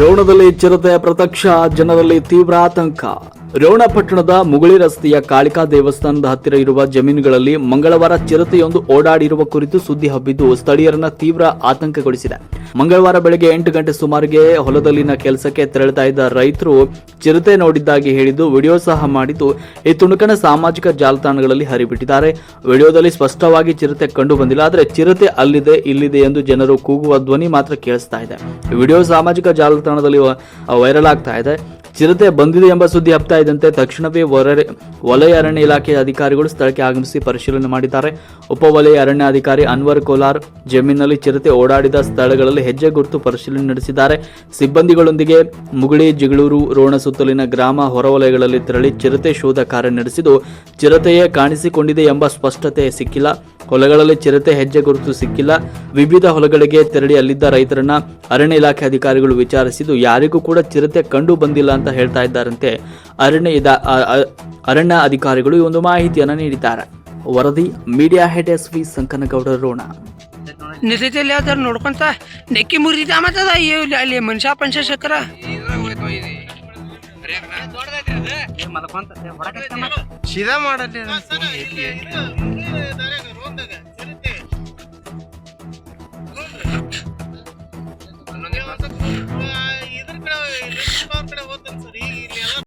ರೋಣದಲ್ಲಿ ಚಿರತೆಯ ಪ್ರತ್ಯಕ್ಷ ಜನರಲ್ಲಿ ತೀವ್ರ ಆತಂಕ. ರೋಣ ಪಟ್ಟಣದ ಮುಗುಳಿ ರಸ್ತೆಯ ಕಾಳಿಕಾ ದೇವಸ್ಥಾನದ ಹತ್ತಿರ ಇರುವ ಜಮೀನುಗಳಲ್ಲಿ ಮಂಗಳವಾರ ಚಿರತೆಯೊಂದು ಓಡಾಡಿರುವ ಕುರಿತು ಸುದ್ದಿ ಹಬ್ಬಿದ್ದು ಸ್ಥಳೀಯರನ್ನ ತೀವ್ರ ಆತಂಕಗೊಳಿಸಿದೆ. ಮಂಗಳವಾರ ಬೆಳಗ್ಗೆ ಎಂಟು ಗಂಟೆ ಸುಮಾರಿಗೆ ಹೊಲದಲ್ಲಿನ ಕೆಲಸಕ್ಕೆ ತೆರಳುತ್ತಾ ಇದ್ದ ರೈತರು ಚಿರತೆ ನೋಡಿದ್ದಾಗಿ ಹೇಳಿದ್ದು ವಿಡಿಯೋ ಸಹ ಮಾಡಿದ್ದು ಈ ತುಣುಕನ ಸಾಮಾಜಿಕ ಜಾಲತಾಣಗಳಲ್ಲಿ ಹರಿಬಿಟ್ಟಿದ್ದಾರೆ. ವಿಡಿಯೋದಲ್ಲಿ ಸ್ಪಷ್ಟವಾಗಿ ಚಿರತೆ ಕಂಡು ಬಂದಿಲ್ಲ ಆದರೆ ಚಿರತೆ ಅಲ್ಲಿದೆ, ಇಲ್ಲಿದೆ ಎಂದು ಜನರು ಕೂಗುವ ಧ್ವನಿ ಮಾತ್ರ ಕೇಳಿಸ್ತಾ ಇದೆ. ವಿಡಿಯೋ ಸಾಮಾಜಿಕ ಜಾಲತಾಣದಲ್ಲಿ ವೈರಲ್ ಆಗ್ತಾ ಇದೆ. ಚಿರತೆ ಬಂದಿದೆ ಎಂಬ ಸುದ್ದಿ ಹಬ್ತಾ ಇದ್ದಂತೆ ತಕ್ಷಣವೇ ವಲಯ ಅರಣ್ಯ ಇಲಾಖೆಯ ಅಧಿಕಾರಿಗಳು ಸ್ಥಳಕ್ಕೆ ಆಗಮಿಸಿ ಪರಿಶೀಲನೆ ಮಾಡಿದ್ದಾರೆ. ಉಪವಲಯ ಅರಣ್ಯಾಧಿಕಾರಿ ಅನ್ವರ್ ಕೋಲಾರ್ ಜಮೀನಿನಲ್ಲಿ ಚಿರತೆ ಓಡಾಡಿದ ಸ್ಥಳಗಳಲ್ಲಿ ಹೆಜ್ಜೆ ಗುರುತು ಪರಿಶೀಲನೆ ನಡೆಸಿದ್ದಾರೆ. ಸಿಬ್ಬಂದಿಗಳೊಂದಿಗೆ ಮುಗುಳಿ, ಜಿಗಳೂರು ರೋಣ ಸುತ್ತಲಿನ ಗ್ರಾಮ ಹೊರವಲಯಗಳಲ್ಲಿ ತೆರಳಿ ಚಿರತೆ ಶೋಧ ಕಾರ್ಯ ನಡೆಸಿದ್ದು, ಚಿರತೆಯೇ ಕಾಣಿಸಿಕೊಂಡಿದೆ ಎಂಬ ಸ್ಪಷ್ಟತೆ ಸಿಕ್ಕಿಲ್ಲ. ಹೊಲಗಳಲ್ಲಿ ಚಿರತೆ ಹೆಜ್ಜೆ ಗುರುತು ಸಿಕ್ಕಿಲ್ಲ. ವಿವಿಧ ಹೊಲಗಳಿಗೆ ತೆರಳಿ ಅಲ್ಲಿದ್ದ ರೈತರನ್ನ ಅರಣ್ಯ ಇಲಾಖೆ ಅಧಿಕಾರಿಗಳು ವಿಚಾರಿಸಿದ್ದು ಯಾರಿಗೂ ಕೂಡ ಚಿರತೆ ಕಂಡು ಬಂದಿಲ್ಲ ಅಂತ ಹೇಳ್ತಾ ಇದ್ದಾರಂತೆ. ಅರಣ್ಯ ಇದ- ಅರಣ್ಯ ಅಧಿಕಾರಿಗಳು ಈ ಒಂದು ಮಾಹಿತಿಯನ್ನು ನೀಡಿದ್ದಾರೆ. ವರದಿ media head S V Sankanagouda Ron. ಯಾವ್ದಾರು ನೋಡ್ಕೊಂತ ನೆಕ್ಕಿ ಮುರಿದ ಮತ್ತದ ಅಲ್ಲಿ ಮನುಷ್ಯ ಪಂಚ ಚಕ್ರ ಸೀದಾ ಮಾಡಲ್ಲಿ